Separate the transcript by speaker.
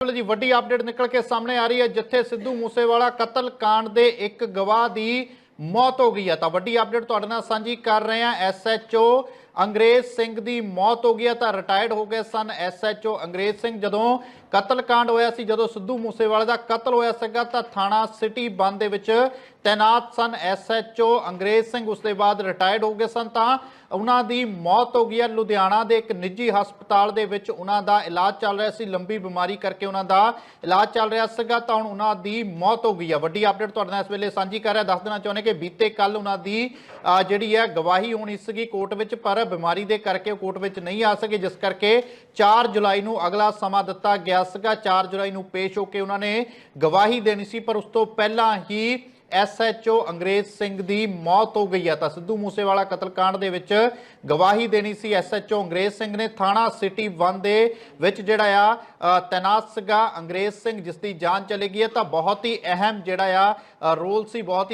Speaker 1: ਵੇਲੇ ਜੀ, ਵੱਡੀ ਅਪਡੇਟ ਨਿਕਲ ਕੇ ਸਾਹਮਣੇ ਆ ਰਹੀ ਹੈ, ਜਿੱਥੇ ਸਿੱਧੂ ਮੂਸੇਵਾਲਾ ਕਤਲ ਕਾਂਡ ਦੇ ਇੱਕ ਗਵਾਹ ਦੀ ਮੌਤ ਹੋ ਗਈ ਹੈ। ਤਾਂ ਵੱਡੀ ਅਪਡੇਟ ਤੁਹਾਡੇ ਨਾਲ ਸਾਂਝੀ ਕਰ ਰਹੇ ਹਾਂ ਐਸਐਚਓ ਅੰਗਰੇਜ਼ ਸਿੰਘ ਦੀ ਮੌਤ ਹੋ ਗਈ ਹੈ, ਤਾਂ ਰਿਟਾਇਰਡ ਹੋ ਗਏ ਸਨ ਐਸਐਚਓ ਅੰਗਰੇਜ਼ ਸਿੰਘ ਜਦੋਂ ਕਤਲ ਕਾਂਡ ਹੋਇਆ ਸੀ, ਜਦੋਂ ਸਿੱਧੂ ਮੂਸੇਵਾਲੇ ਦਾ ਕਤਲ ਹੋਇਆ ਸੀਗਾ, ਤਾਂ ਥਾਣਾ ਸਿਟੀ ਬੰਦ ਦੇ ਵਿੱਚ ਤੈਨਾਤ ਸਨ ਐਸਐਚਓ ਅੰਗਰੇਜ਼ ਸਿੰਘ ਉਸ ਦੇ ਬਾਅਦ ਰਿਟਾਇਰਡ ਹੋ ਗਏ ਸਨ, ਤਾਂ ਉਹਨਾਂ ਦੀ ਮੌਤ ਹੋ ਗਈ ਹੈ। ਲੁਧਿਆਣਾ ਦੇ ਇੱਕ ਨਿੱਜੀ ਹਸਪਤਾਲ ਦੇ ਵਿੱਚ ਉਹਨਾਂ ਦਾ ਇਲਾਜ ਚੱਲ ਰਿਹਾ ਸੀ, ਲੰਬੀ ਬਿਮਾਰੀ ਕਰਕੇ ਉਹਨਾਂ ਦਾ ਇਲਾਜ ਚੱਲ ਰਿਹਾ ਸੀਗਾ, ਤਾਂ ਹੁਣ ਉਹਨਾਂ ਦੀ ਮੌਤ ਹੋ ਗਈ ਹੈ। ਵੱਡੀ ਅਪਡੇਟ ਤੁਹਾਡੇ ਨਾਲ ਇਸ ਵੇਲੇ ਸਾਂਝੀ ਕਰ ਰਿਹਾ। ਦੱਸ ਦੇਣਾ ਚਾਹੁੰਦੇ ਕਿ ਬੀਤੇ ਕੱਲ ਉਹਨਾਂ ਦੀ ਜਿਹੜੀ ਹੈ ਗਵਾਹੀ ਹੋਣੀ ਸੀਗੀ ਕੋਰਟ ਵਿੱਚ, ਪਰ ਬਿਮਾਰੀ ਦੇ ਕਰਕੇ ਉਹ ਕੋਰਟ ਵਿੱਚ ਨਹੀਂ ਆ ਸਕੇ, ਜਿਸ ਕਰਕੇ 4 ਜੁਲਾਈ ਨੂੰ ਅਗਲਾ ਸਮਾਂ ਦਿੱਤਾ ਗਿਆ ਸੀਗਾ। 4 ਜੁਲਾਈ ਨੂੰ ਪੇਸ਼ ਹੋ ਕੇ ਉਹਨਾਂ ਨੇ ਗਵਾਹੀ ਦੇਣੀ ਸੀ, ਪਰ ਉਸ ਤੋਂ ਪਹਿਲਾਂ ਹੀ ਐਸਐਚਓ ਅੰਗਰੇਜ਼ ਸਿੰਘ ਦੀ ਮੌਤ ਹੋ ਗਈ ਹੈ ਤਾਂ ਸਿੱਧੂ ਮੂਸੇਵਾਲਾ ਕਤਲकांड ਦੇ ਵਿੱਚ ਗਵਾਹੀ ਦੇਣੀ ਸੀ ਐਸਐਚਓ ਅੰਗਰੇਜ਼ ਸਿੰਘ ਨੇ। ਥਾਣਾ ਸਿਟੀ 1 ਦੇ ਵਿੱਚ ਜਿਹੜਾ ਆ ਤੈਨਾਤ ਸੀਗਾ ਅੰਗਰੇਜ਼ ਸਿੰਘ, ਜਿਸ ਦੀ ਜਾਨ ਚਲੀ ਗਈ ਹੈ ਤਾਂ ਬਹੁਤ ਹੀ ਅਹਿਮ ਜਿਹੜਾ ਆ ਰੋਲ ਸੀ, ਬਹੁਤ ਹੀ